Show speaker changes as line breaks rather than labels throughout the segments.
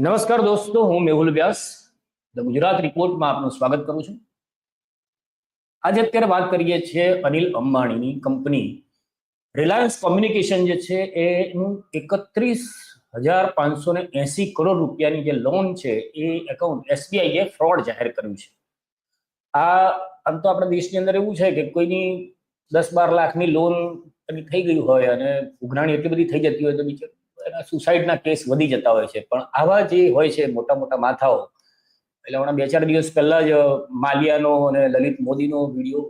નમસ્કાર દોસ્તો, હું મેહુલ વ્યાસ. ધ ગુજરાત રિપોર્ટમાં આપનું સ્વાગત કરું છું. આજે અત્યારે વાત કરીએ છીએ અનિલ અંબાણીની કંપની. રિલાયન્સ કોમ્યુનિકેશન જે છે, એનું એકત્રીસ હજાર પાંચસો ને એસી કરોડ રૂપિયાની જે લોન છે, એ એકાઉન્ટ એસબીઆઈએ ફ્રોડ જાહેર કર્યું છે. આ, આમ તો આપણા દેશની અંદર એવું છે કે કોઈની દસ બાર લાખની લોન થઈ ગઈ હોય અને ઉઘરાણી એટલી બધી થઈ જતી હોય તો બિચાર સુસાઇડના કેસ વધી જતા હોય છે. પણ આવા જે હોય છે મોટા મોટા માથાઓ એટલે હમણાં બે ચાર દિવસ પહેલા જ માલિયાનો અને લલિત મોદીનો વીડિયો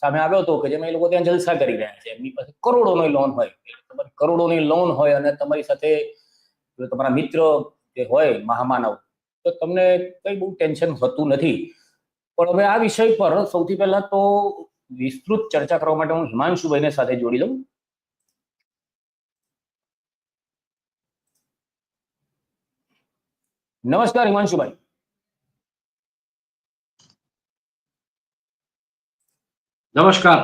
સામે આવ્યો હતો કે જેમાં એ લોકો ત્યાં જલસા કરી રહ્યા છે. એમની પાસે કરોડોની લોન હોય. તમારી કરોડોની લોન હોય અને તમારી સાથે તમારા મિત્ર જે હોય મહામાનવ, તો તમને કઈ બહુ ટેન્શન હોતું નથી. પણ હવે આ વિષય પર સૌથી પહેલા તો વિસ્તૃત ચર્ચા કરવા માટે હું હિમાંશુભાઈને સાથે જોડી લઉં નમસ્કાર હિમાંશુભાઈ.
નમસ્કાર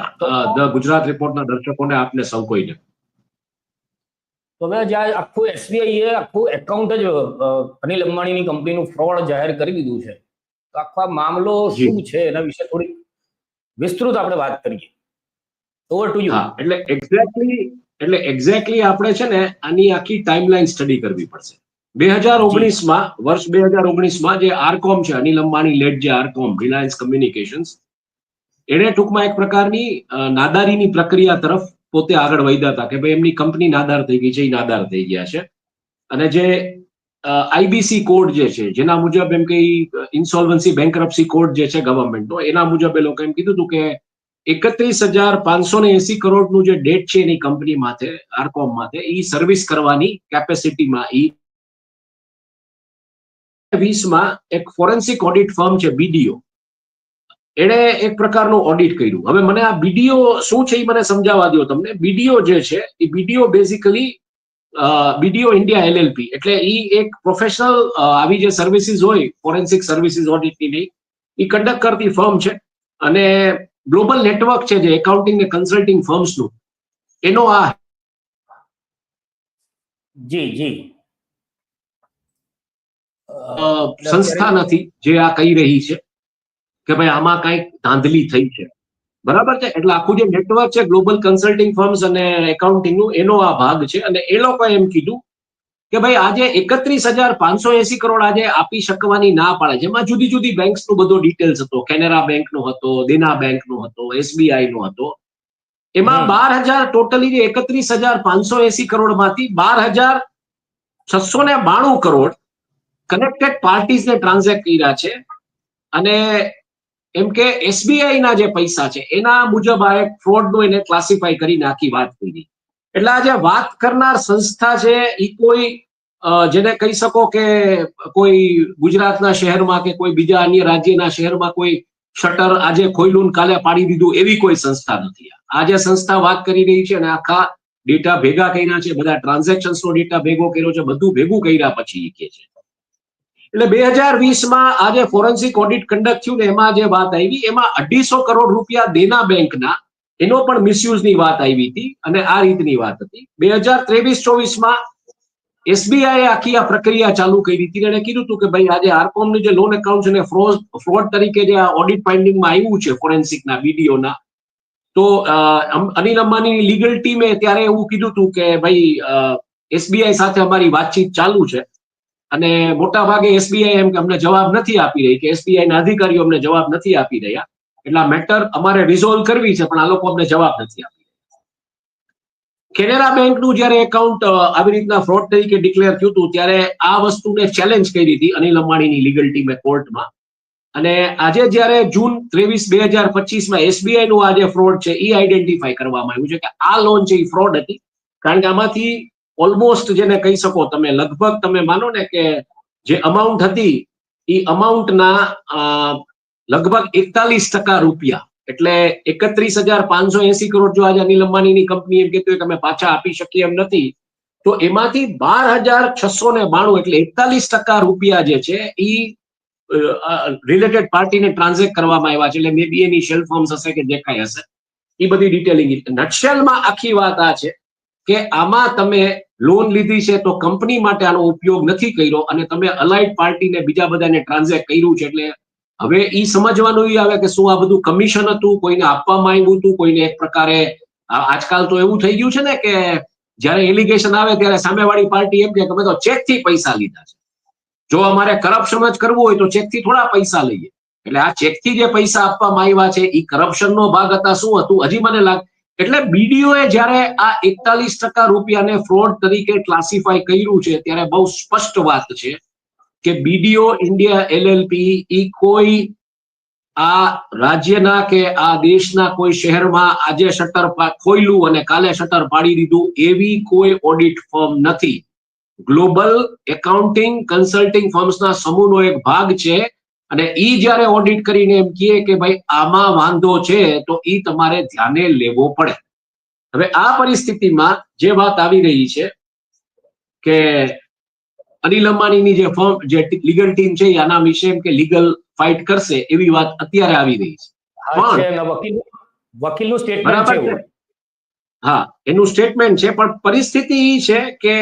ધ ગુજરાત રિપોર્ટના દર્શકોને આપને સૌ કોઈને.
તમે હવે આખું એસબીઆઈ એ આખું એકાઉન્ટ જ અનિલ અંબાણીની કંપનીનું ફ્રોડ જાહેર કરી દીધું છે. તો આખો મામલો શું છે એના વિશે થોડી વિસ્તૃત આપણે વાત કરીએ. ઓવર ટુ યુ
હા એટલે એક્ઝેક્ટલી એટલે એક્ઝેક્ટલી આપણે છે ને આની આખી ટાઈમલાઈન સ્ટડી કરવી પડશે. બે હજાર ઓગણીસમાં, વર્ષ બે હજાર ઓગણીસમાં જે આરકોમ છે, અનિલ અંબાણી લેડ જે આરકોમ રિલાયન્સ કમ્યુનિકેશન્સ એણે ટૂંકમાં એક પ્રકારની નાદારીની પ્રક્રિયા તરફ પોતે આગળ વધ્યા હતા કે ભાઈ એમની કંપની નાદાર થઈ ગઈ છે, એ નાદાર થઈ ગયા છે. અને જે આઈબીસી કોડ જે છે, જેના મુજબ એમ કે ઇન્સોલ્વન્સી બેંકરપ્સી કોડ જે છે ગવર્મેન્ટનો એના મુજબ એ લોકો એમ કીધું હતું કે એકત્રીસ હજાર પાંચસો ને એસી કરોડનું જે ડેટ છે એની કંપની માથે, આરકોમ માથે એ સર્વિસ કરવાની કેપેસિટીમાં ઈ વીસમાં એક ફોરેન્સિક ઓડિટ ફર્મ છે બીડીઓ એણે એક પ્રકારનું ઓડિટ કર્યું. હવે મને આ બીડીઓ શું છે એ મને સમજાવવા દો તમને. બીડીઓ જે છે, એ BDO basically BDO India LLP એટલે એ એક પ્રોફેશનલ આવી જે સર્વિસીસ હોય ફોરેન્સિક સર્વિસીસ ઓડિટની નહીં એ કન્ડક્ટ કરતી ફર્મ છે. અને ગ્લોબલ નેટવર્ક છે જે એકાઉન્ટિંગ ને કન્સલ્ટિંગ ફર્મ્સનું એનો આ
જી જી.
સંસ્થા નથી જે આ કહી રહી છે કે ભાઈ આમાં કંઈક ધાંધલી થઈ છે. બરાબર છે? એટલે આખું જે નેટવર્ક છે ગ્લોબલ કન્સલ્ટિંગ ફર્મ્સ અને એકાઉન્ટિંગનું એનો આ ભાગ છે. અને એ લોકોએ એમ કીધું કે ભાઈ આજે એકત્રીસ હજાર પાંચસો એસી કરોડ આજે આપી શકવાની ના પાડે. છે એમાં જુદી જુદી બેંક્સનો બધો ડિટેલ્સ હતો. કેનેરા બેંકનો હતો દેના બેંકનો હતો એસબીઆઈ નો હતો. એમાં બાર હજાર ટોટલી જે એકત્રીસ હજાર પાંચસો એસી કરોડમાંથી બાર હજાર છસો ને બાણું કરોડ કનેક્ટેડ પાર્ટીઝને ટ્રાન્ઝેક્ટ કર્યા છે અને એમ કે એસબીઆઈ ના જે પૈસા છે, એના મુજબ આ એક ફ્રોડ નો એને ક્લાસિફાઈ કરીને આખી વાત કરી. એટલે આ જે વાત કરનાર સંસ્થા છે એ કોઈ જેને કહી શકો કે કોઈ ગુજરાતના શહેરમાં કે કોઈ બીજા અન્ય રાજ્યના શહેરમાં કોઈ શટર આજે ખોયલું કાલે પાડી દીધું એવી કોઈ સંસ્થા નથી. આ જે સંસ્થા વાત કરી રહી છે અને આખા ડેટા ભેગા કર્યા છે, બધા ટ્રાન્ઝેક્શન્સનો ડેટા ભેગો કર્યો છે, બધું ભેગું કર્યા પછી કે છે. એટલે બે હજાર વીસમાં આ જે ફોરેન્સિક ઓડિટ કન્ડક્ટ થયું ને એમાં જે વાત આવી, એમાં અઢીસો કરોડ રૂપિયા દેના બેંકના એનો પણ મિસયુઝની વાત આવી હતી અને આ રીતની વાત હતી. બે હજાર ત્રેવીસ ચોવીસમાં એસબીઆઈ આખી આ પ્રક્રિયા ચાલુ કરી હતી એને કીધું હતું કે ભાઈ આજે આરકોમનું જે લોન એકાઉન્ટ છે ને ફ્રોડ ફ્રોડ તરીકે જે આ ઓડિટ ફાઇન્ડિંગમાં આવ્યું છે ફોરેન્સિકના બીડીઓના તો અનિલ અંબાની લીગલ ટીમે ત્યારે એવું કીધું હતું કે ભાઈ એસબીઆઈ સાથે અમારી વાતચીત ચાલુ છે. અને મોટા ભાગે એસબીઆઈ એમ કે અમને જવાબ નથી આપી રહી, કે એસબીઆઈ ના અધિકારીઓ અમને જવાબ નથી આપી રહ્યા. એટલે આ મેટર અમારે રિઝોલ્વ કરવી છે, પણ આ લોકો અમને જવાબ નથી આપી કેનેરા બેંકનું જ્યારે એકાઉન્ટ આવી રીતના ફ્રોડ તરીકે ડિક્લેર થયું હતું, ત્યારે આ વસ્તુને ચેલેન્જ કરી હતી અનિલ અંબાણીની લીગલ ટીમે કોર્ટમાં. અને આજે જ્યારે જૂન ત્રેવીસ બે હજાર પચીસમાં એસબીઆઈ નું આ જે ફ્રોડ છે એ આઈડેન્ટિફાઈ કરવામાં આવ્યું છે કે આ લોન છે એ ફ્રોડ હતી. કારણ કે આમાંથી ઓલમોસ્ટ જેને કહી શકો તમે, લગભગ તમે માનો ને કે જે અમાઉન્ટ હતી એ અમાઉન્ટના લગભગ એકતાલીસ ટકા રૂપિયા. એટલે એકત્રીસ હજાર પાંચસો એસી કરોડ જો આજે અનિલ અંબાણીની કંપની એમ કહેતું કે અમે પાછા આપી શકીએ એમ નથી. તો એમાંથી બાર હજાર છસો ને બાણું એટલે એકતાલીસ ટકા રૂપિયા જે છે એ રિલેટેડ પાર્ટીને ટ્રાન્ઝેક્ટ કરવામાં આવ્યા છે. એટલે મે બી એની શેલ ફોર્મ્સ હશે કે કાંઈ હશે. એ બધી ડિટેલિંગ નટશેલમાં આખી વાત આ છે કે આમાં તમે લોન લીધી છે તો કંપની માટે આનો ઉપયોગ નથી કર્યો અને તમે અલાઇડ પાર્ટીને બીજા બધાને ટ્રાન્ઝેક્ટ કર્યું છે એટલે હવે એ સમજવાનું એ આવે કે શું આ બધું કમિશન હતું, કોઈને આપવામાં આવ્યું હતું, કોઈને એક પ્રકારે આજકાલ તો એવું થઈ ગયું છે ને કે જ્યારે એલિગેશન આવે ત્યારે સામેવાળી પાર્ટી એમ કે અમે તો ચેકથી પૈસા લીધા છે. જો અમારે કરપ્શન જ કરવું હોય તો ચેકથી થોડા પૈસા લઈએ. એટલે આ ચેકથી જે પૈસા આપવામાં આવ્યા છે એ કરપ્શન નો ભાગ હતા શું હતું? હજી મને લાગ એટલે બીડીઓએ જ્યારે આ એકતાલીસ ટકા રૂપિયાને ફ્રોડ તરીકે ક્લાસિફાય કર્યું છે, ત્યારે બહુ સ્પષ્ટ વાત છે કે બીડીઓ ઇન્ડિયા એલએલપી ઈ કોઈ આ રાજ્યના કે આ દેશના કોઈ શહેરમાં આજે શટર ખોલ્યું અને કાલે શટર પાડી દીધું એવી કોઈ ઓડિટ ફર્મ નથી. ગ્લોબલ એકાઉન્ટિંગ કન્સલ્ટિંગ ફર્મ્સના સમૂહનો એક ભાગ છે અને ઈ જ્યારે ઓડિટ કરીને એમ કહે કે ભાઈ આમાં વાંધો છે તો ઈ તમારે ધ્યાને લેવો પડે. હવે આ પરિસ્થિતિમાં જે વાત આવી રહી છે કે અનિલ અંબાણીની જે ફોર્મ જે લીગલ ટીમ છે એ આના વિશે એમ કે લીગલ ફાઇટ કરશે એવી વાત અત્યારે આવી રહી છે. પણ-
વકીલનું સ્ટેટમેન્ટ છે
હા એનું સ્ટેટમેન્ટ છે પણ પરિસ્થિતિ એ છે કે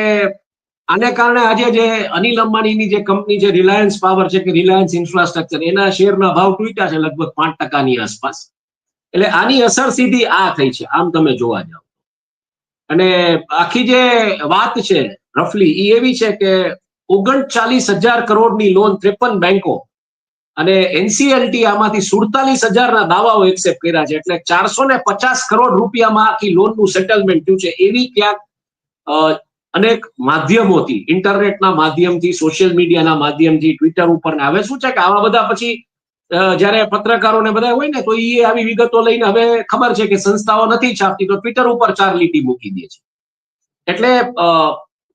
આને કારણે આજે જે અનિલ અંબાણીની જે કંપની છે રિલાયન્સ પાવર છે કે રિલાયન્સ ઇન્ફ્રાસ્ટ્રક્ચર, એના શેરના ભાવ તૂટ્યા છે લગભગ પાંચ ટકાની આસપાસ. એટલે આની અસર સીધી આ થઈ છે. આમ તમે જોવા જાઓ અને આખી જે વાત છે રફલી એ એવી છે કે ઓગણચાલીસ હજાર કરોડની લોન ત્રેપન બેંકો અને એનસીએલટી આમાંથી સુડતાલીસ હજારના દાવાઓ એક્સેપ્ટ કર્યા છે. એટલે ચારસો ને પચાસ કરોડ રૂપિયામાં આખી લોનનું સેટલમેન્ટ થયું છે. એવી ક્યાંક અનેક માધ્યમોથી ઇન્ટરનેટના માધ્યમથી સોશિયલ મીડિયાના માધ્યમથી ટ્વિટર ઉપર ને. હવે શું છે કે આવા બધા પછી જ્યારે પત્રકારોને બધા હોય ને, તો એ આવી વિગતો લઈને હવે ખબર છે કે સંસ્થાઓ નથી છાપતી, તો ટ્વિટર ઉપર ચાર લીટી મૂકી દે છે. એટલે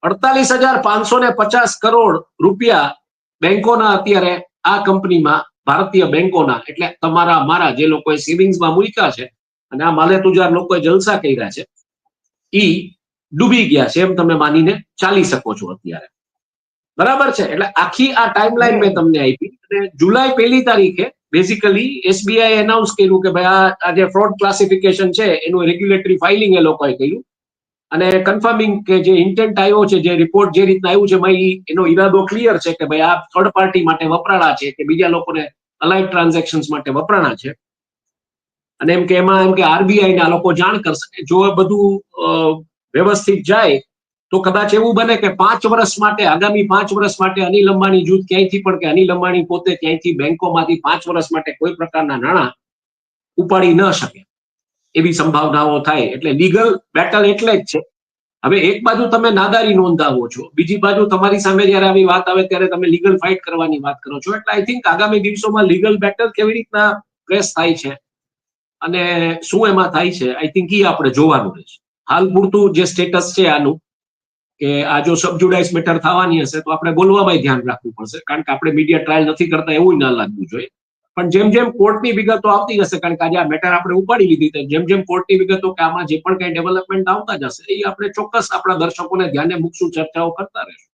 અડતાલીસ હજાર પાંચસો ને પચાસ કરોડ રૂપિયા બેંકોના અત્યારે આ કંપનીમાં, ભારતીય બેંકોના, એટલે તમારા, મારા જે લોકોએ સેવિંગ્સમાં મૂક્યા છે, અને આ માલે તુજાર લોકોએ જલસા કર્યા છે, ઈ ડૂબી ગયા છે એમ તમે માનીને ચાલી શકો છો અત્યારે. બરાબર છે? એટલે આખી આ ટાઈમલાઈન મેં તમને આપી. અને જુલાઈ પહેલી તારીખે બેઝિકલી એસબીઆઈ એનાઉન્સ કર્યું કે ભાઈ આ આ જે ફ્રોડ ક્લાસિફિકેશન છે, એનું રેગ્યુલેટરી ફાઇલિંગ એ લોકોએ કર્યું. અને કન્ફર્મિંગ કે જે ઇન્ટેન્ટ આવ્યો છે, જે રિપોર્ટ જે રીતના આવ્યું છે ભાઈ એનો ઈરાદો ક્લિયર છે કે ભાઈ આ થર્ડ પાર્ટી માટે વપરાણા છે કે બીજા લોકોને અલાઇટ ટ્રાન્ઝેક્શન્સ માટે વપરાણા છે. અને એમ કે એમાં એમ કે આરબીઆઈ ના લોકો જાણ કરશે. જો બધું વ્યવસ્થિત જાય, તો કદાચ એવું બને કે પાંચ વર્ષ માટે, આગામી પાંચ વર્ષ માટે અનિલ અંબાણી જૂથ ક્યાંયથી પણ કે અનિલ અંબાણી પોતે ક્યાંયથી બેંકોમાંથી પાંચ વર્ષ માટે કોઈ પ્રકારના નાણાં ઉપાડી ન શકે. એવી સંભાવનાઓ થાય. એટલે લીગલ બેટલ એટલે જ છે. હવે એક બાજુ તમે નાદારી નોંધાવો છો. બીજી બાજુ તમારી સામે જયારે આવી વાત આવે ત્યારે તમે લીગલ ફાઇટ કરવાની વાત કરો છો. એટલે આઈ થિંક આગામી દિવસોમાં લીગલ બેટલ કેવી રીતના પ્રેસ થાય છે અને શું એમાં થાય છે આઈ થિંક એ આપણે જોવાનું રહેશે. હાલ પૂરતું જે સ્ટેટસ છે આનું, કે આ જો સબજુડાઇઝ મેટર થવાની હશે, તો આપણે બોલવામાં ધ્યાન રાખવું પડશે. કારણ કે આપણે મીડિયા ટ્રાયલ નથી કરતા, એવું ના લાગવું જોઈએ. પણ જેમ જેમ કોર્ટની વિગતો આવતી હશે કારણ કે આજે આ મેટર આપણે ઉપાડી લીધી તો જેમ જેમ કોર્ટની વિગતો કે આમાં જે પણ કઈ ડેવલપમેન્ટ આવતા જશે, એ આપણે ચોક્કસ આપણા દર્શકોને ધ્યાને મૂકશું, ચર્ચાઓ કરતા રહેશું.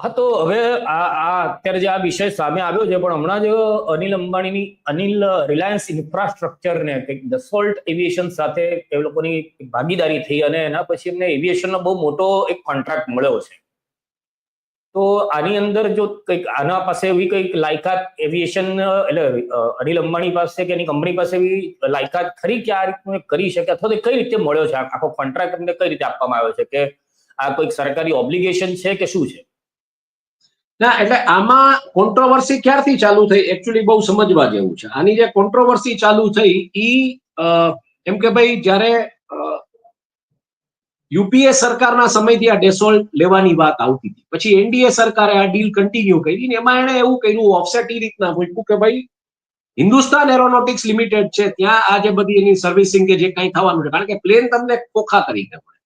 હા, તો હવે આ આ અત્યારે જે આ વિષય સામે આવ્યો છે, પણ હમણાં જ અનિલ અંબાણીની અનિલ રિલાયન્સ ઇન્ફ્રાસ્ટ્રક્ચર ને કંઈક દસોલ્ટ એવિએશન સાથે એ લોકોની ભાગીદારી થઈ અને એના પછી એમને એવિએશનનો બહુ મોટો એક કોન્ટ્રાક્ટ મળ્યો છે. તો આની અંદર જો કંઈક આના પાસે એવી કંઈક લાયકાત એવિએશન એટલે અનિલ અંબાણી પાસે કે એની કંપની પાસે એવી લાયકાત ખરી કે આ રીતનું કરી શકે? અથવા તો કઈ રીતે મળ્યો છે? આખો કોન્ટ્રાક્ટ એમને કઈ રીતે આપવામાં આવ્યો છે? કે આ કોઈક સરકારી ઓબ્લિગેશન છે કે શું છે?
ના, એટલે આમાં કોન્ટ્રોવર્સી ક્યારથી ચાલુ થઈ? એકચ્યુઅલી બહુ સમજવા જેવું છે. આની જે કોન્ટ્રોવર્સી ચાલુ થઈ, ઈ એમ કે ભાઈ જ્યારે યુપીએ સરકારના સમયથી આ ડેસોલ્ટ લેવાની વાત આવતી હતી. પછી એનડીએ સરકારે આ ડીલ કન્ટિન્યુ કરી ને એમાં એણે એવું કર્યું ઓફસેટ એ રીતના મૂક્યું કે ભાઈ, હિન્દુસ્તાન એરોનોટિક્સ લિમિટેડ છે, ત્યાં આ જે બધી એની સર્વિસિંગ કે જે કંઈ થવાનું છે, કારણ કે પ્લેન તમને ખોખા તરીકે મળે.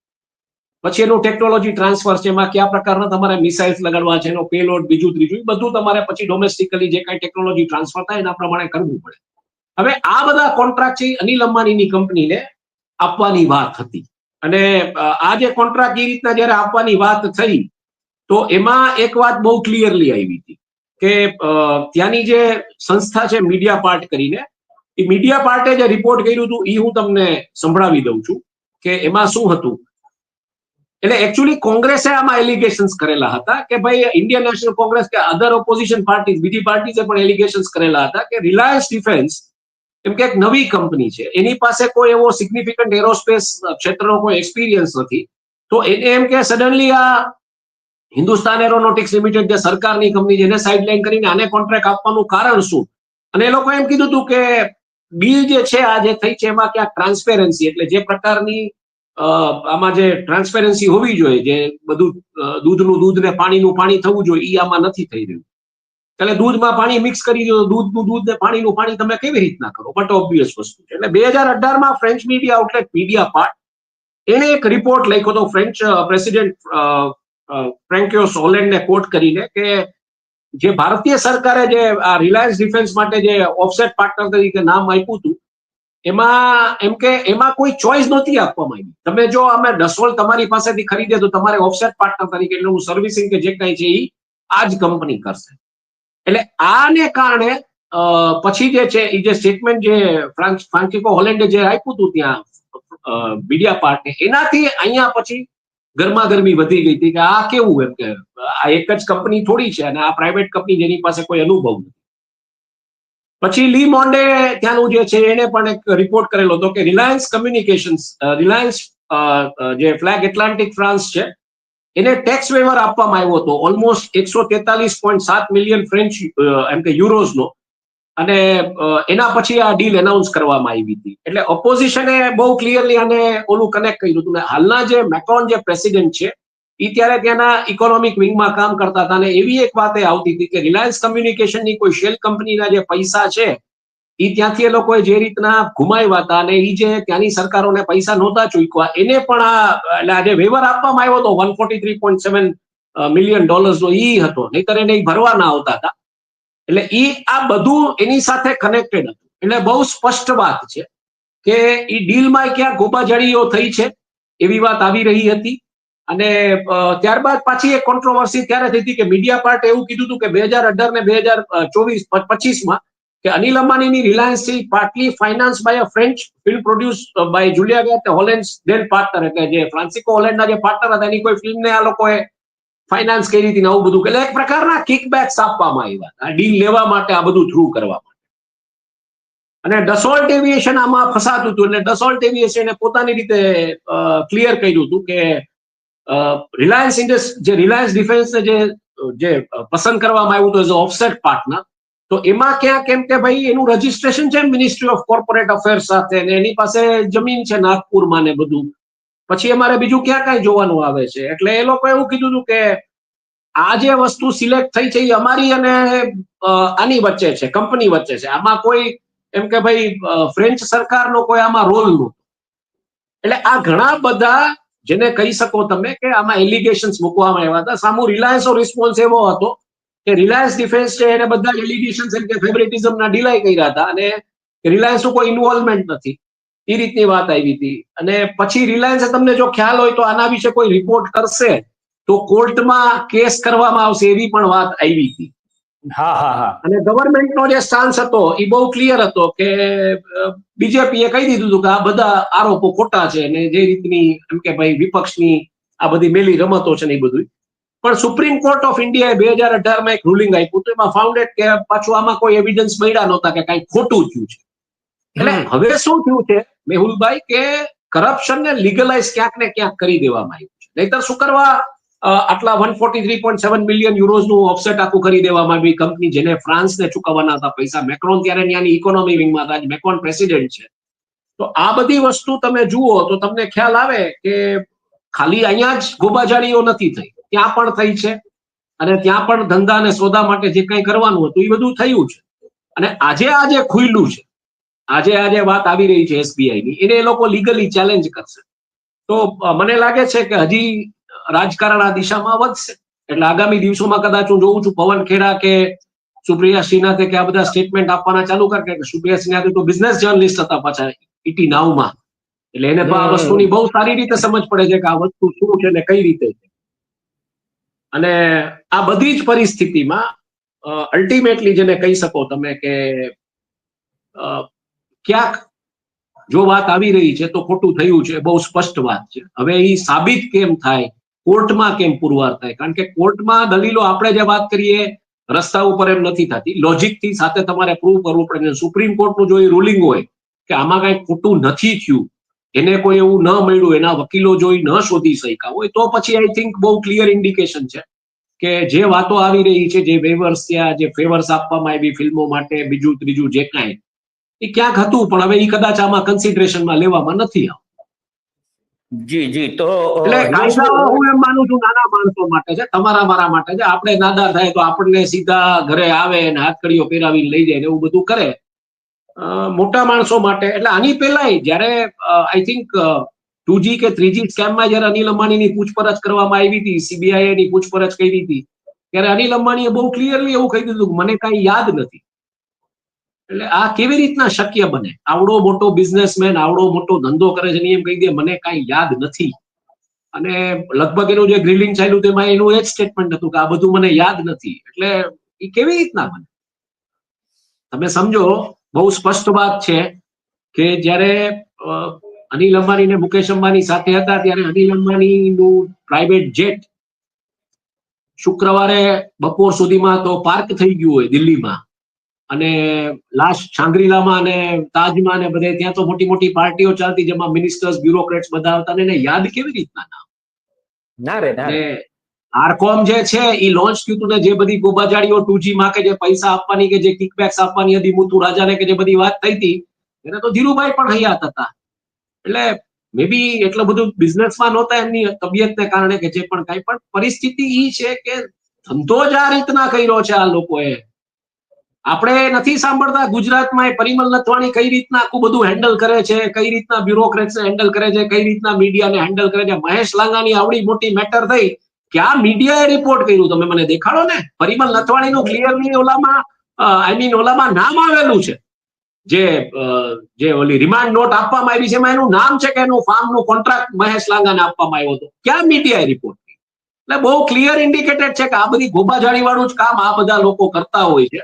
પછી એનું ટેકનોલોજી ટ્રાન્સફર છે, એમાં કયા પ્રકારના તમારે મિસાઇલ્સ લગાડવા છે, એનો પેલોડ બીજું, ત્રીજું બધું તમારે પછી ડોમેસ્ટિકલી જે કાંઈ ટેકનોલોજી ટ્રાન્સફર થાય એના પ્રમાણે કરવું પડે. હવે આ બધા કોન્ટ્રાક્ટ છે અનિલ અંબાણીની કંપનીને આપવાની વાત હતી. અને આ જે કોન્ટ્રાક્ટ એ રીતના જયારે આપવાની વાત થઈ, તો એમાં એક વાત બહુ ક્લિયરલી આવી હતી કે ત્યાંની જે સંસ્થા છે મીડિયા પાર્ટ કરીને, એ મીડિયા પાર્ટે જે રિપોર્ટ કર્યું હતું એ હું તમને સંભળાવી દઉં છું કે એમાં શું હતું. એટલે એકચ્યુઅલી કોંગ્રેસે આમાં એલિગેશન્સ કરેલા હતા કે ભાઈ ઇન્ડિયન નેશનલ કોંગ્રેસ કે અધર ઓપોઝિશન પાર્ટી બીજી પાર્ટીઝે પણ એલિગેશન્સ કરેલા હતા કે રિલાયન્સ ડિફેન્સ એમ કે એક નવી કંપની છે. એની પાસે કોઈ એવો સિગ્નિફિકન્ટ એરોસ્પેસ ક્ષેત્રનો કોઈ એક્સપિરિયન્સ નથી. તો એને એમ કે સડનલી આ હિન્દુસ્તાન એરોનોટિક્સ લિમિટેડ જે સરકારની કંપની જેને સાઇડલાઇન કરીને આને કોન્ટ્રાક્ટ આપવાનું કારણ શું? અને એ લોકો એમ કીધું હતું કે બિલ જે છે આ જે થઈ છે એમાં ક્યાંક ટ્રાન્સપેરન્સી એટલે જે પ્રકારની આમાં જે ટ્રાન્સપેરન્સી હોવી જોઈએ, જે બધું દૂધનું દૂધ ને પાણીનું પાણી થવું જોઈએ એ આમાં નથી થઈ રહ્યું. એટલે દૂધમાં પાણી મિક્સ કરી દો, દૂધનું દૂધ ને પાણીનું પાણી તમે કેવી રીતના કરો? બટ ઓબ્વિયસ વસ્તુ છે. એટલે બે હજાર અઢારમાં French media outlet media part એને એક રિપોર્ટ લખ્યો હતો ફ્રેન્ચ પ્રેસિડેન્ટ ફ્રેન્કિયો સોલેન્ડને કોટ કરીને કે જે ભારતીય સરકારે જે આ રિલાયન્સ ડિફેન્સ માટે જે ઓફસેટ પાર્ટનર તરીકે નામ આપ્યું હતું એમાં એમ કે એમાં કોઈ ચોઇસ નહોતી આપવામાં આવી. તમે જો અમે ડસોલ તમારી પાસેથી ખરીદે તો તમારે ઓફસેટ પાર્ટનર તરીકે એટલે હું સર્વિસિંગ કે જે કઈ છે એ આ જ કંપની કરશે. એટલે આને કારણે પછી જે છે એ જે સ્ટેટમેન્ટ જે ફ્રાન્સ ફ્રાન્સિકો હોલેન્ડે જે આપ્યું હતું ત્યાં મીડિયા પાર્ટને એનાથી અહીંયા પછી ગરમા ગરમી વધી ગઈ હતી કે આ કેવું એમ કે આ એક જ કંપની થોડી છે અને આ પ્રાઇવેટ કંપની જેની પાસે કોઈ અનુભવ નથી. પછી લી મોન્ડે ત્યાંનું જે છે એને પણ એક રિપોર્ટ કરેલો હતો કે રિલાયન્સ કમ્યુનિકેશન્સ રિલાયન્સ જે ફ્લેગ એટલાન્ટિક ફ્રાન્સ છે, એને ટેક્સ વેવર આપવામાં આવ્યો હતો. ઓલમોસ્ટ એકસો તેતાલીસ પોઈન્ટ સાત મિલિયન ફ્રેન્ચ એમ કે યુરોઝનો. અને એના પછી આ ડીલ એનાઉન્સ કરવામાં આવી હતી. એટલે ઓપોઝિશને બહુ ક્લિયરલી આને ઓલું કનેક્ટ કર્યું હતું. હાલના જે મેક્રોન જે પ્રેસિડેન્ટ છે એ ત્યારે ત્યાંના ઇકોનોમિક વિંગમાં કામ કરતા હતા અને એવી એક વાત એ આવતી હતી કે રિલાયન્સ કમ્યુનિકેશનની કોઈ શેલ કંપનીના જે પૈસા છે એ ત્યાંથી એ લોકોએ જે રીતના ગુમાવ્યા હતા અને એ જે ત્યાંની સરકારોને પૈસા નહોતા ચૂકવા, એને પણ આ, એટલે આ જે વેવર આપવામાં આવ્યો હતો one forty three point seven million ડોલર્સનો એ હતો, નહીતર એને ભરવા ભરવાના આવતા હતા. એટલે ઈ આ બધું એની સાથે કનેક્ટેડ હતું. એટલે બહુ સ્પષ્ટ વાત છે કે ઈ ડીલમાં ક્યાં ગોબાજડીઓ થઈ છે, એવી વાત આવી રહી હતી. અને ત્યારબાદ પાછી એક કોન્ટ્રોવર્સી ત્યારે થઈ હતી કે મીડિયા પાર્ટ એવું કીધું હતું કે બે હજાર અઢાર ને બે હજાર ચોવીસ પચીસમાં કે Anil અંબાણીની Reliance partly finance by a French film produce by Julia Gayet Hollande then partner એટલે જે ફ્રાન્સિકો હોલેન્ડના જે પાર્ટનર હતા, એની કોઈ ફિલ્મને આ લોકોએ ફાઇનાન્સ કરી હતી આવું બધું. એટલે એક પ્રકારના કિકબેક્સ આપવામાં આવ્યા આ ડીલ લેવા માટે આ બધું થ્રુ કરવા માટે. અને ડસોલ્ટ એવિએશન આમાં ફસાતું હતું. એટલે ડસોલ્ટ એવિએશને પોતાની રીતે ક્લિયર કર્યું હતું કે રિલાયન્સ ઇન્ડસ જે રિલાયન્સ ડિફેન્સને જે જે પસંદ કરવામાં આવ્યું હતું એઝ ઓફસેટ પાર્ટનર તો એમાં ક્યાં કેમ કે ભાઈ એનું રજીસ્ટ્રેશન છે મિનિસ્ટ્રી ઓફ કોર્પોરેટ અફેર્સ સાથે ને એની પાસે જમીન છે નાગપુરમાં ને બધું. પછી અમારે બીજું ક્યાં કાંઈ જોવાનું આવે છે? એટલે એ લોકો એવું કીધું હતું કે આ જે વસ્તુ સિલેક્ટ થઈ છે એ અમારી અને આની વચ્ચે છે કંપની વચ્ચે છે. આમાં કોઈ, એમ કે ભાઈ ફ્રેન્ચ સરકારનો કોઈ આમાં રોલ નહોતો. એટલે આ ઘણા બધા જેને કહી શકો તમે કે આમાં એલિગેશન્સ મૂકવામાં આવ્યા હતા. સામુ રિલાયન્સનો રિસ્પોન્સ એવો હતો કે રિલાયન્સ ડિફેન્સ છે, એને બધા એલિગેશન્સ એમ કે ફેવરેટિઝમના ડિલાય કર્યા હતા અને રિલાયન્સનું કોઈ ઇન્વોલ્વમેન્ટ નથી. એ રીતની વાત આવી હતી. અને પછી રિલાયન્સે તમને જો ખ્યાલ હોય તો આના વિશે કોઈ રિપોર્ટ કરશે તો કોર્ટમાં કેસ કરવામાં આવશે એવી પણ વાત આવી હતી.
હા હા હા.
અને ગવર્મેન્ટનો જે સ્ટાન્સ હતો એ બહુ ક્લિયર હતો કે બીજેપીએ કહી દીધું હતું કે આ બધા આરોપો ખોટા છે અને જે રીતની એમ કે ભાઈ વિપક્ષની આ બધી મેલી રમતો છે ને એ બધું પણ સુપ્રીમ કોર્ટ ઓફ ઇન્ડિયાએ બે હજાર અઢારમાં એક રૂલિંગ આપ્યું તો એમાં ફાઉન્ડેડ કે પાછું આમાં કોઈ એવિડન્સ મળ્યા નહોતા કે કાંઈ ખોટું થયું છે. એટલે હવે શું થયું છે મેહુલભાઈ કે કરપ્શન ને લીગલાઇઝ ક્યાંક ને ક્યાંક કરી દેવામાં આવ્યું છે. નહીતર શું કરવા આટલા one forty three point seven million યુરોઝનું offset આખું કરી દેવામાં આવી કંપની જેને ફ્રાન્સને ચૂકવવાના હતા પૈસા. મેક્રોન ત્યારે ત્યાંની ઇકોનોમી વિંગમાં હતા. મેક્રોન પ્રેસિડેન્ટ છે. તો આ બધી વસ્તુ તમે જુઓ તો તમને ખ્યાલ આવે કે ખાલી અહીંયા જ ગોબાજાળીઓ નથી થઈ. ત્યાં પણ થઈ છે. અને ત્યાં પણ ધંધા અને સોદા માટે જે કંઈ કરવાનું હતું એ બધું થયું છે. અને આજે આજે ખુલ્લું છે, આજે આજે વાત આવી રહી છે એસબીઆઈ ની, એને એ લોકો લીગલી ચેલેન્જ કરશે. તો મને લાગે છે કે હજી રાજકારણ આ દિશામાં વધશે. એટલે આગામી દિવસોમાં કદાચ હું જોઉં છું પવન ખેડા કે સુપ્રિયા શ્રીનાથે કે આ બધા સ્ટેટમેન્ટ આપવાના ચાલુ કરે કે સુપ્રિયા શ્રીનાથે તો બિઝનેસ જર્નલિસ્ટ હતા પાછા ઈટી નાવમાં. એટલે એને પણ આ વસ્તુની બહુ સારી રીતે સમજ પડે છે કે આ વસ્તુ શું છે ને કઈ રીતે છે. અને આ બધી જ પરિસ્થિતિમાં અલ્ટિમેટલી જેને કહી શકો તમે કે અ, ક્યાંક જો વાત આવી રહી છે તો ખોટું થયું છે બહુ સ્પષ્ટ વાત છે. હવે એ સાબિત કેમ થાય? કોર્ટમાં કેમ પુરવાર થાય? કારણ કે કોર્ટમાં દલીલો આપણે જે વાત કરીએ રસ્તા ઉપર એમ નથી થતી. લોજિકથી સાથે તમારે પ્રૂવ કરવું પડે. સુપ્રીમ કોર્ટનું જો એ રૂલિંગ હોય કે આમાં કાંઈ ખોટું નથી થયું, એને કોઈ એવું ન મળ્યું, એના વકીલો જોઈ ન શોધી શક્યા હોય, તો પછી આઈ થિંક બહુ ક્લિયર ઇન્ડિકેશન છે કે જે વાતો આવી રહી છે, જે વેવર્સ ત્યાં જે ફેવર્સ આપવામાં આવી ફિલ્મો માટે, બીજું, ત્રીજું જે કાંઈ, એ ક્યાંક હતું, પણ હવે એ કદાચ આમાં કન્સિડરેશનમાં લેવામાં નથી આવતું.
જી જી તો
એટલે હું એમ માનું છું નાના માણસો માટે છે તમારા મારા માટે છે. આપણે નાદા થાય તો આપણને સીધા ઘરે આવે ને હાથકડીઓ પહેરાવીને લઈ જાય એવું બધું કરે. મોટા માણસો માટે એટલે આની પહેલાય જ્યારે આઈ થિંક ટુ જી કે થ્રીજી સ્કેમમાં જ્યારે અનિલ અંબાણીની પૂછપરછ કરવામાં આવી હતી સીબીઆઈ ની પૂછપરછ કરી હતી ત્યારે અનિલ અંબાણીએ બહુ ક્લિયરલી એવું કહી દીધું મને કાંઈ યાદ નથી. એટલે આ કેવી રીતના શક્ય બને? આવડો મોટો બિઝનેસમેન આવડો મોટો ધંધો કરે છે એમ કહી દે, મને કાંઈ યાદ નથી. અને લગભગ એનું જે ગ્રીલિંગ ચાલ્યું તેમાં એનું એ જ સ્ટેટમેન્ટ હતું કે આ બધું મને યાદ નથી. એટલે એ કેવી રીતના બને? તમે સમજો, બહુ સ્પષ્ટ વાત છે કે જ્યારે અનિલ અંબાણી ને મુકેશ અંબાણી સાથે હતા, ત્યારે અનિલ અંબાણીનું પ્રાઇવેટ જેટ શુક્રવારે બપોર સુધીમાં તો પાર્ક થઈ ગયું હોય દિલ્હીમાં. અને લાસ્ટ શાંગ્રીલામાં અને તાજમાં ને બધે ત્યાં તો મોટી મોટી પાર્ટીઓ ચાલતી જેમાં મિનિસ્ટર્સ બ્યુરોક્રેટ્સ બધા આવતા ને યાદ કેવી રીતના ના
ના રે. ના
આરકોમ જે છે એ લોન્ચ થયું હતું ને જે બધી ગોબાજાડીઓ ટુજી માં કે જે પૈસા આપવાની કે જે કિકબેક્સ આપવાની હતી મુતુ રાજાને કે જે બધી વાત થઈ હતી એને તો ધીરુભાઈ પણ હયાત હતા. એટલે મે બી એટલું બધું બિઝનેસમાં નહોતા એમની તબિયતને કારણે કે જે પણ કાંઈ પણ પરિસ્થિતિ એ છે કે ધંધો જ આ રીતના કર્યો છે આ લોકોએ. આપણે નથી સાંભળતા ગુજરાતમાં એ પરિમલ નથવાણી કઈ રીતના આખું બધું હેન્ડલ કરે છે, કઈ રીતના બ્યુરોક્રેટ્સ હેન્ડલ કરે છે, કઈ રીતના મીડિયાને હેન્ડલ કરે છે? મહેશ લાંગાની આવડી મોટી મેટર થઈ. કે આ મીડિયાએ રિપોર્ટ કર્યું? તમે મને દેખાડો ને. પરિમલ નથવાણીનું ક્લિયરલી ઓલામાં આઈ મીન ઓલામાં નામ આવેલું છે. જે જે ઓલી રિમાન્ડ નોટ આપવામાં આવી છે, એમાં એનું નામ છે કે એનું ફાર્મનું કોન્ટ્રાક્ટ મહેશ લાંગાને આપવામાં આવ્યો હતો. ક્યાં મીડિયાએ રિપોર્ટ એટલે બહુ ક્લિયર ઇન્ડિકેટેડ છે કે આ બધી ગોબાજાળી વાળું જ કામ આ બધા લોકો કરતા હોય છે.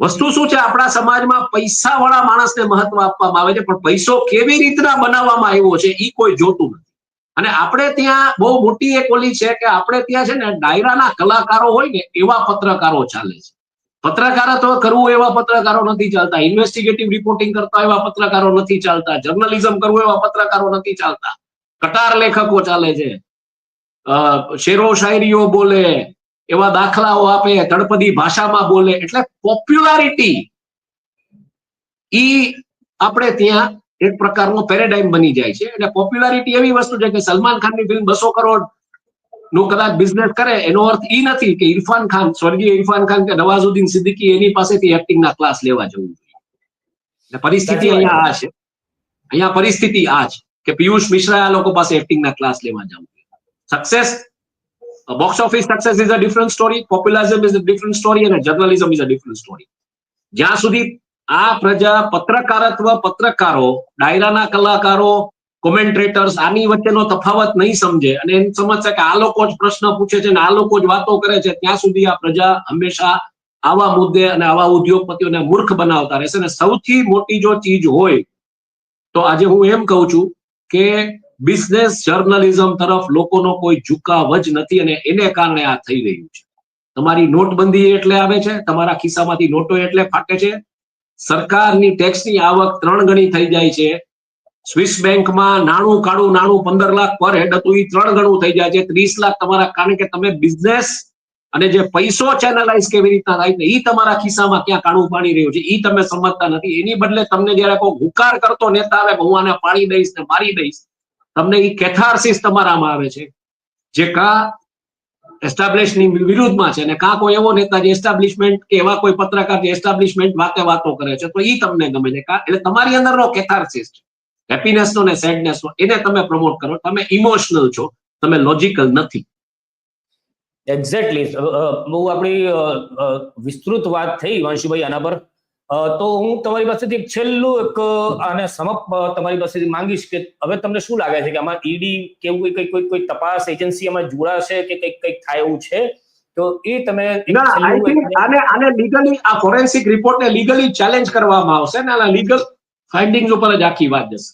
વસ્તુ શું છે? આપણા સમાજમાં પૈસા વાળા માણસને મહત્વ આપવામાં આવે છે, પણ પૈસો કેવી રીતના બનાવવામાં આવ્યો છે એ કોઈ જોતું નથી. અને આપણે ત્યાં બહુ મોટી એક ઓલી છે કે આપણે ત્યાં છે ને ડાયરાના કલાકારો હોય ને એવા પત્રકારો ચાલે છે. પત્રકારત્વ કરવું એવા પત્રકારો નથી ચાલતા. ઇન્વેસ્ટિગેટિવ રિપોર્ટિંગ કરતા એવા પત્રકારો નથી ચાલતા. જર્નલિઝમ કરવું એવા પત્રકારો નથી ચાલતા. કટાર લેખકો ચાલે છે. શેરો શાયરીઓ બોલે. એવા દાખલાઓ આપે તળપદી ભાષામાં બોલે. એટલે પોપ્યુલારિટી ઈ આપણે ત્યાં એક પ્રકારનો પેરેડાઇમ બની જાય છે. એટલે પોપ્યુલારિટી એવી વસ્તુ છે કે સલમાન ખાનની ફિલ્મ બસો કરોડનું કદાચ બિઝનેસ કરે એનો અર્થ ઈ નથી કે ઇરફાન ખાન સ્વર્ગીય ઇરફાન ખાન કે નવાઝુદ્દીન સિદ્દીકી એની પાસેથી એક્ટિંગના ક્લાસ લેવા જવું જોઈએ. એટલે પરિસ્થિતિ અહીંયા આ છે. અહીંયા પરિસ્થિતિ આ છે કે પિયુષ મિશ્રા આ લોકો પાસે એક્ટિંગના ક્લાસ લેવા જવું success box office success is a different story popularism is a different story અને journalism is a different story. જ્યાં સુધી આ પ્રજા પત્રકારત્વ, પત્રકારો, ડાયરાના કલાકારો કોમેન્ટ્રેટર્સ આની વચ્ચેનો તફાવત નહીં સમજે અને એમ સમજશે કે આ લોકો જ પ્રશ્ન પૂછે છે અને આ લોકો જ વાતો કરે છે, ત્યાં સુધી આ પ્રજા હંમેશા આવા મુદ્દે અને આવા ઉદ્યોગપતિઓને મૂર્ખ બનાવતા રહેશે અને સૌથી મોટી જો ચીજ હોય, તો આજે હું એમ કહું છું કે બિઝનેસ જર્નલિઝમ તરફ લોકોનો કોઈ ઝુકાવ જ નથી અને એને કારણે આ થઈ રહ્યું છે. તમારી નોટબંધી એટલે આવે છે, તમારા ખિસ્સામાંથી નોટો એટલે ફાટે છે. સરકારની ટેક્સની આવક ત્રણ ગણી થઈ જાય છે. સ્વિસ બેંકમાં નાણું કાળું નાણું પંદર લાખ પર હેડ હતું એ ત્રણ ગણું થઈ જાય છે. ત્રીસ લાખ તમારા, કારણ કે તમે બિઝનેસ અને જે પૈસો ચેનલાઇઝ કેવી રીતના થાય એ તમારા ખિસ્સામાં ક્યાં કાણું પાણી રહ્યું છે એ તમે સમજતા નથી. એની બદલે તમને જયારે કોઈ હુકાર કરતો નેતા આવે, હું આને પાડી દઈશ ને મારી દઈશ. તમને એ કેથાર્સિસ તમારામાં આવે છે. જે કા એસ્ટાબ્લિશની વિરુદ્ધમાં છે અને કાં કોઈ એવો નેતા જે એસ્ટાબ્લિશમેન્ટ કે એવા કોઈ પત્રકાર જે એસ્ટાબ્લિશમેન્ટ વાતે વાતો કરે છે, તો એ તમને ગમે છે. એટલે તમારી અંદરનો કેથાર્સિસ છે. હેપીનેસનો ને સેડનેસનો એને તમે પ્રમોટ કરો. તમે ઇમોશનલ છો. તમે લોજિકલ નથી.
એક્ઝેક્ટલી બહુ આપણી વિસ્તૃત વાત થઈ, વાંશુભાઈ, આના પર. તો હું તમારી પાસેથી એક છેલ્લું એક આને સમપ તમારી પાસેથી માંગીશ કે હવે તમને શું લાગે છે કે આમાં ઈડી કેવું એવું કોઈ કોઈ કોઈ તપાસ એજન્સી આમાં જોડાશે કે કંઈક કંઈક થાય એવું છે? તો એ તમે
આને આને લીગલી આ ફોરેન્સિક રિપોર્ટને લીગલી ચેલેન્જ કરવામાં આવશે ને આના લીગલ ફાઇન્ડિંગ્સ ઉપર જ આખી વાત જશે.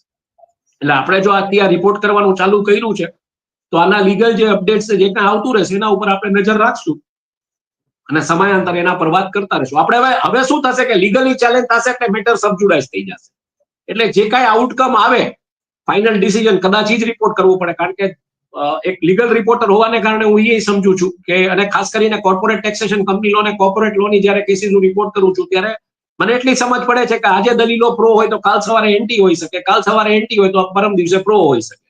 એટલે આપણે જો આ રિપોર્ટ કરવાનું ચાલુ કર્યું છે તો આના લીગલ જે અપડેટ્સ જે કાંઈ આવતું રહેશે એના ઉપર આપણે નજર રાખશું. અને સમયાંતરે એના પર વાત કરતા રહીશું. આપણે હવે હવે શું થશે કે લીગલી ચેલેન્જ થશે એટલે મેટર સબજુડાઇઝ થઈ જશે? એટલે જે કાંઈ આઉટકમ આવે ફાઇનલ ડિસિઝન કદાચ જ રિપોર્ટ કરવું પડે. કારણ કે એક લીગલ રિપોર્ટર હોવાને કારણે હું એ સમજુ છું કે, અને ખાસ કરીને કોર્પોરેટ ટેક્સેશન કંપની લો અને કોર્પોરેટ લોની જ્યારે કેસીસ હું રિપોર્ટ કરું છું, ત્યારે મને એટલી સમજ પડે છે કે આજે દલીલો પ્રો હોય તો કાલ સવારે એન્ટી હોઈ શકે. કાલ સવારે એન્ટી હોય તો પરમ દિવસે પ્રો હોઈ શકે.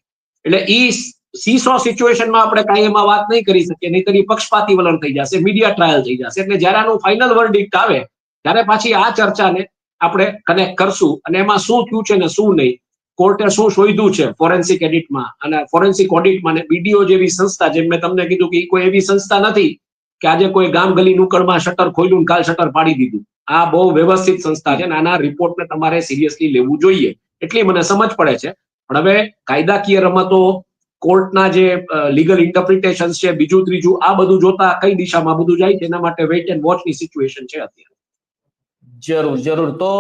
એટલે ઈ સીસો સિચ્યુએશનમાં આપણે કાંઈ એમાં વાત નહીં કરી શકીએ, નહીતર ઈ પક્ષપાતી વલણ થઈ જશે મીડિયા ટ્રાયલ થઈ જશે. એટલે જ્યારે આનું ફાઇનલ વર્ડિક્ટ આવે, ત્યારે પાછી આ ચર્ચાને આપણે કનેક્ટ કરશું. અને એમાં શું થયું છે ને શું નહીં, કોર્ટે શું શોધ્યું છે ફોરેન્સિક એડિટમાં અને ફોરેન્સિક ઓડિટમાં અને બીડીઓ જેવી સંસ્થા, જેમ મેં તમને કીધું કે કોઈ એવી સંસ્થા નથી કે આજે કોઈ ગામ ગલી નુકડમાં શટર ખોલ્યું ને કાલ શટર પાડી દીધું. આ બહુ વ્યવસ્થિત સંસ્થા છે અને આના રિપોર્ટને તમારે સિરિયસલી લેવું જોઈએ. એટલી મને સમજ પડે છે. પણ હવે કાયદાકીય રમતો કોર્ટના જે લીગલ ઇન્ટરપ્રિટેશન છે, બીજું, ત્રીજું, આ બધું જોતા કઈ દિશામાં બધું જાય છે? એના માટે વેઇટ એન્ડ વોચની સિચ્યુએશન છે અત્યારે.
જરૂર જરૂર. તો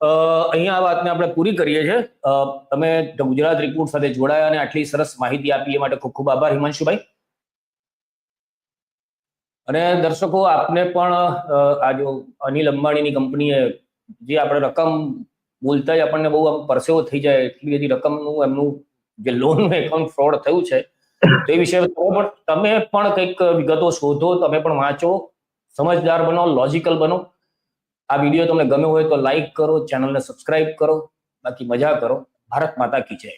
અહીંયા આ વાતને આપણે પૂરી કરીએ છીએ. તમે ગુજરાત રિપોર્ટ સાથે જોડાયા અને આટલી સરસ માહિતી આપી, એ માટે ખૂબ ખૂબ આભાર, હિમાંશુભાઈ. અને દર્શકો, આપને પણ આ જો અનિલ અંબાણીની કંપનીએ જે આપણે રકમ બોલતા જ આપણને બહુ આમ પરસેવો થઈ જાય, એટલી બધી રકમનું, એમનું જે લોનનું એકાઉન્ટ ફ્રોડ થયું છે, તો વિશે પણ તમે પણ કંઈક વિગતો શોધો, તમે પણ વાંચો, સમજદાર બનો લોજિકલ બનો. આ વીડિયો તમને ગમ્યો હોય તો લાઈક કરો ચેનલને સબસ્ક્રાઇબ કરો. બાકી મજા કરો. ભારત માતા કી જય.